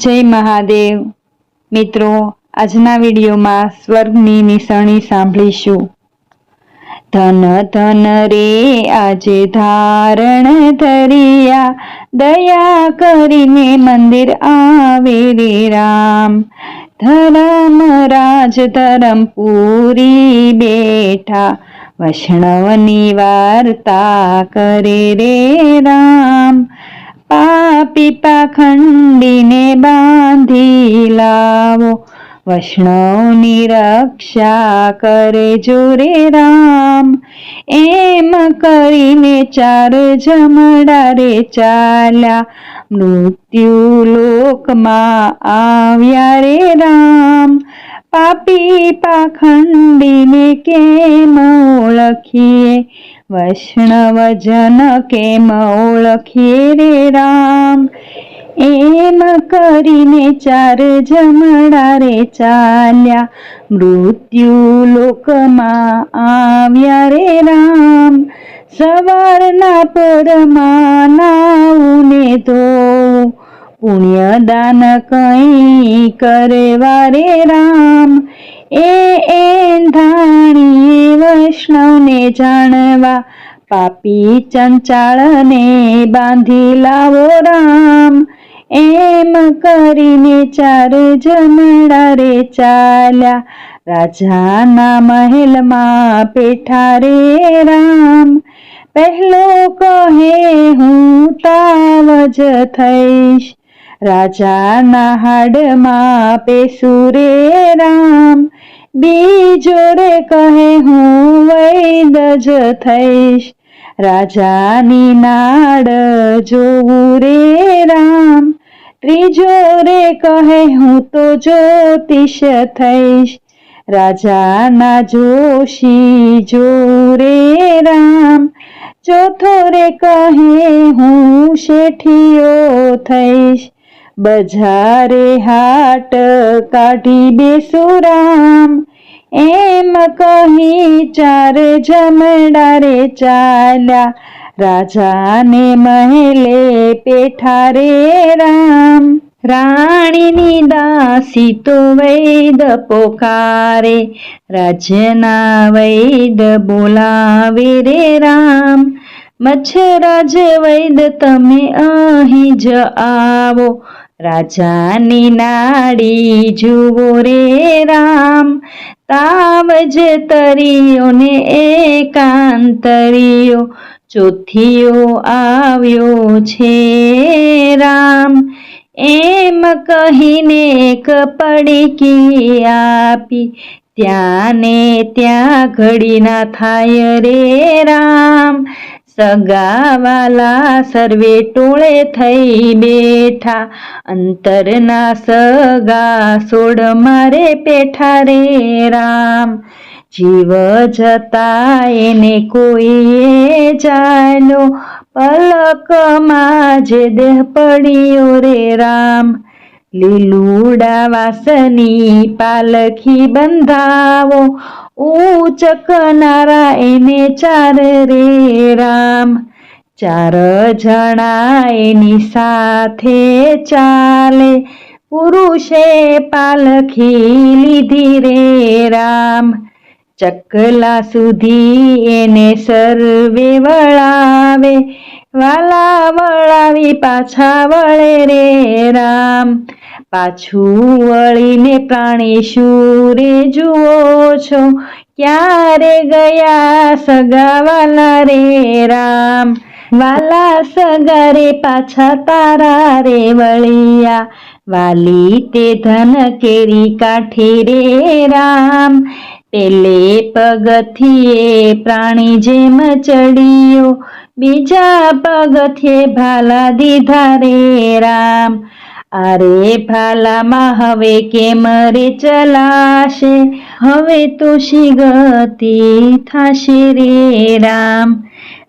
જય મહાદેવ. મિત્રો, આજના વિડીયોમાં સ્વર્ગની નિશાણી સાંભળીશું. ધન ધન રે, આજે ધારણ ધરિયા. દયા કરીને મંદિર આવે રે રામ. ધરમ રાજ, ધરમ પૂરી બેઠા. વૈષ્ણવની વાર્તા કરે રે રામ. પાપી પાખંડીને બાંધી લાવો વૈષ્ણવની રક્ષા કરે જો રે રામ એમ કરીને ચાર જમડા રે ચાલ્યા મૃત્યુ લોકમાં આવ્યા રે રામ પાપી પાખંડીને કેમ ઓળખીએ વૈષ્ણવજન કેમ ઓળખીએ રે રામ? એમ કરીને ચાર જમણા રે ચાલ્યા. મૃત્યુ લોકમાં આવ્યા રે રામ. સવારના પરમાં નાઉને ધોવું પુણ્યદાન કઈ કરવા રે રામ. એ એંધાણીએ વૈષ્ણવને જાણવા. પાપી ચંચાળને બાંધી લાવો રામ. એમ કરીને ચાર જમણા રે ચાલ્યા. રાજાના મહેલમાં પેઠા રે રામ. પહેલો કહે, હું તાવ જ થઈશ. રાજાના હાડમાં પેસુરે રામ બીજો રે કહે હું વૈદ જ થઈશ રાજાની નાડ જોવું રે રામ ત્રીજો રે કહે હું તો જ્યોતિષ થઈશ રાજાના જોશી જો રે રામ ચોથો રે કહે હું શેઠિયો થઈશ બજારે હાટ કાઢી બેસુરામ એમ કહી ચાર જમડા રે ચાલ્યા. રાજાને મહેલે પેઠા રે રામ. રાણીની દાસી તો વૈદ પોકારે રાજ્યના વૈદ બોલાવે રે રામ. મચ્છરાજ વૈદ તમે અહીં જ આવો. રાજાની નાડી જુઓ રે રામ તાવ તરીઓને તરિયો ને ચોથીયો આવ્યો છે રામ. એમ કહીને એક પડીકી આપી ત્યાં ને ત્યાં ઘડી ના થાય રે રામ. સગાવાલા સર્વે ટોળે થઈ બેઠા. અંતરના સગા સોડ મારે પેઠા રે રામ. જીવ જતા એને કોઈએ જાલો પલકમાં જે દેહ પડ્યો રે રામ. લીલુડા વાસની પાલખી બંધાવો. ઉચકનારા એને ચાર રે રામ ચાર જણા એની સાથે ચાલે પુરુષે પાલખી લીધી રે રામ ચકલા સુધી એને સર્વે વળાવે, વાલા વળાવી પાછા વળે રે રામ. પાછું વળીને પ્રાણી શુરે જુઓ છો? ક્યારે ગયા સગાવાલા રે રામ? વાલા સગા રે પાછા તારા રે વળિયા. વાલી તે ધન કેરી કાઠી રે રામ? પેલે પગથિયે પ્રાણી જેમ ચડ્યો, બીજા પગથિયે ભાલા દીધા રે રામ. અરે ભાલામાં હવે કેમ રે ચલાશે? હવે તો શી ગતિ થશે રે રામ.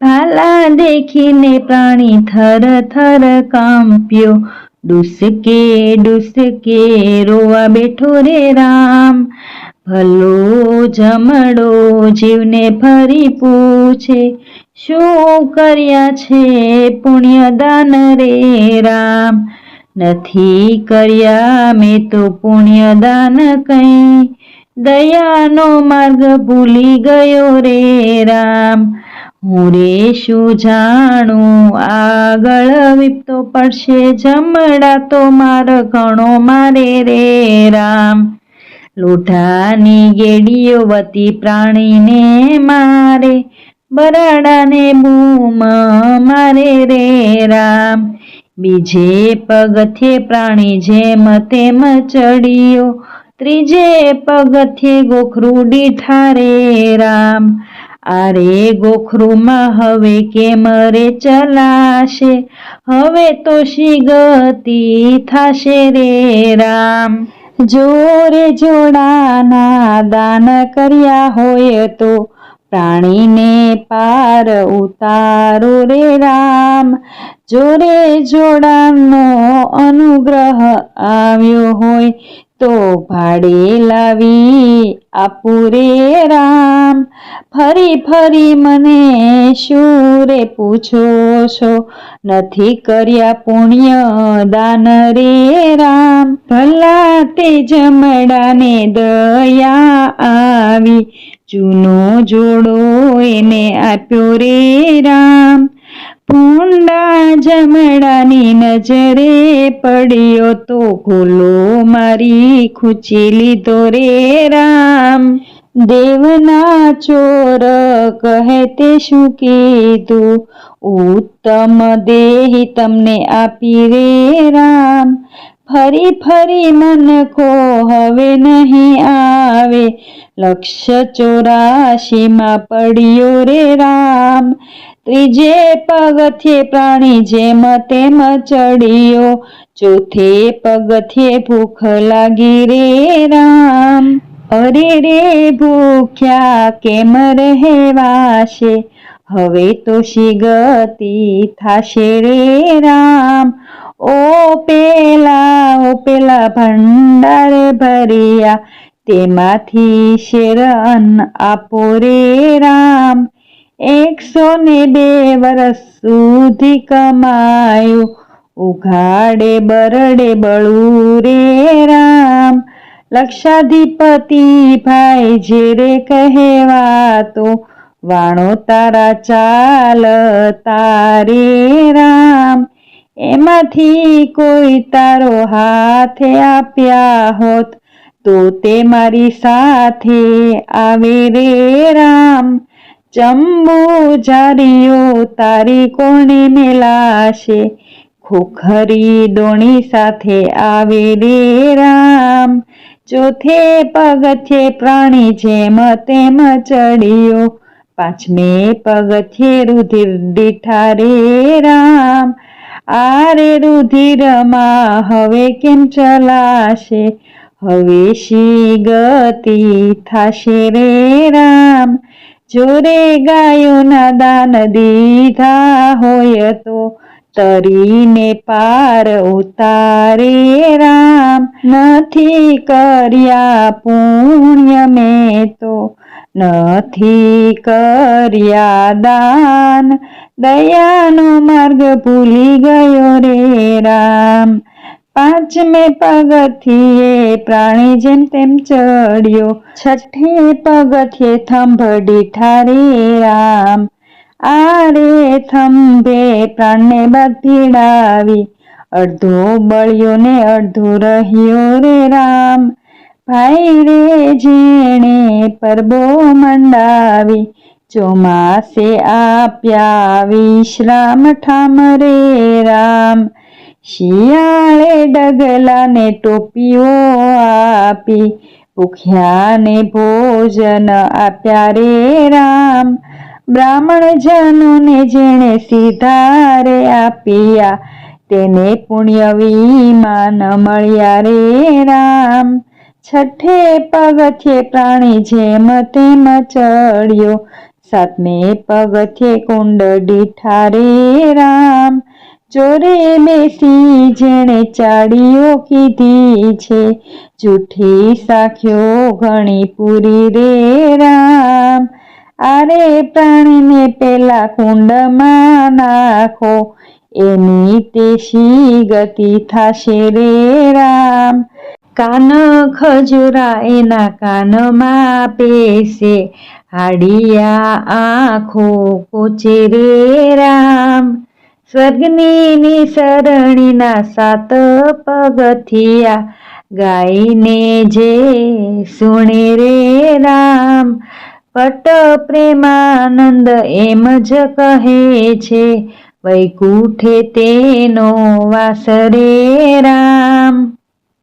ભાલા દેખીને પ્રાણી થર થર કાંપ્યો ડુસકે ડુસકે રોવા બેઠો રે રામ. ભલો જમડો જીવને ફરી પૂછે, શું કર્યા છે પુણ્ય દાન રે રામ? નથી કર્યા મેં તો પુણ્ય દાન કંઈ. દયાનો માર્ગ ભૂલી ગયો રે રામ. હું રે શું જાણું, આગળ વિપતો પડશે જમડા તો માર ઘણો મારે રે રામ. લોઢાની ગેડીઓ વતી પ્રાણીને મારે, બરાડાને બૂમ મારે રે રામ. બીજે પગથે પ્રાણી જેમ તેમ ચડિયો, ત્રીજે પગથે ગોખરું રે રામ. આરે ગોખરુમાં હવે કેમ રે ચલાશે? હવે તો શી ગતિ થાશે રે રામ. જોરે જોડાના દાન કર્યા હોય તો પ્રાણીને પાર ઉતારો રે રામ. જોરે જોડાનો અનુગ્રહ આવ્યો હોય તો ભાડે લાવી આપું રે રામ ફરી ફરી મને શું રે પૂછો છો? નથી કર્યા પુણ્ય દાન રે રામ ભલા તે જમડાને દયા આવી. જૂનો જોડો એને આપ્યો રે રામ પૂંડા જમડાની નજરે પડ્યો તો ગોલો મારી ખૂચી લીધો રે રામ. દેવના ચોર કહે તે શું કીધું? ઉત્તમ દેહી તમને આપી રે રામ. ફરી ફરી મન કો હવે નહીં આવે. લક્ષ ચોરાશીમાં પડ્યો રે રામ. ત્રીજે પગથિયે પ્રાણી જેમ તેમ ચડ્યો, ચોથે પગથિયે ભૂખ લાગી રે રામ. અરે રે ભૂખ્યા કેમ રહેવાશે? હવે તો શી ગતિ થાશે રે રામ. ઓ પેલા ઓ પેલા ભંડાર ભર્યા, તેમાંથી શેર આપો રે રામ. એકસો ને બે વર્ષ સુધી કમાયું. ઉઘાડે, બરડે, બળું રે રામ. લક્ષાધિપતિ ભાઈ જે રે કહેવાતો વાણો તારા ચાલ, તારે રામ. એમાંથી કોઈ તારો હાથે આપ્યા હોત, તો તે મારી સાથે આવે રે રામ. ચંબુ જારીઓ, તારી કોણે મેલાશે? ખોખરી દોણી સાથે આવે રે રામ. ચોથે પગથે પ્રાણી જેમ તેમ ચડ્યો. પાંચમે પગથે રુધિર દીઠા રે રામ. આરે રુધિરમાં હવે કેમ ચલાશે? હવે શી ગતિ થાશે રે રામ? જોરે ગાયોના દાન દીધા હોય તો તરીને પાર ઉતારે રામ. નથી કર્યા પુણ્ય મેં તો, નથી કર્યા દાન. દયાનો માર્ગ ભૂલી ગયો રે રામ. પાંચમે પગથિયે પ્રાણી જેમ તેમ ચડ્યો. છઠ્ઠે પગથિયે થંભડી ઠારે રામ. આરે થંભે પ્રાણને બાંધીડાવી અડધો બળ્યો ને અડધો રહ્યો રે રામ. ભાઈ રે જેણે પરબો મંડાવી, ચોમાસે આપ્યા, વિશ્રામ ઠામ રે રામ. શિયાળે ડગલાને ટોપીઓ આપી, ભૂખ્યાને ભોજન આપ્યા રે રામ. બ્રાહ્મણ જનોને જેણે સીધારે આપ્યા, તેને પુણ્ય વિમાન મળ્યા રે રામ. છઠ્ઠે પગથે પ્રાણી જેમ તેમ ચડ્યો, સાતમે પગથે કુંડ ઠારે રામ. ચોરે બેસી જેણે ચાડીઓ કીધી છે. જૂઠી સાખ્યો ઘણી પૂરી રે રામ. આરે પ્રાણીને પેલા કુંડમાં નાખો. એની તેશી ગતિ થશે રે રામ. કાન ખજૂરા એના કાનમાં પેશે હાડિયા આંખો કોચે રે રામ. સ્વર્ગની શરણીના સાત પગથિયા ગાઈને જે સુણે રે રામ, પટ પ્રેમાનંદ એમ જ કહે છે, વૈકુંઠે તેનો વાસ રે રામ.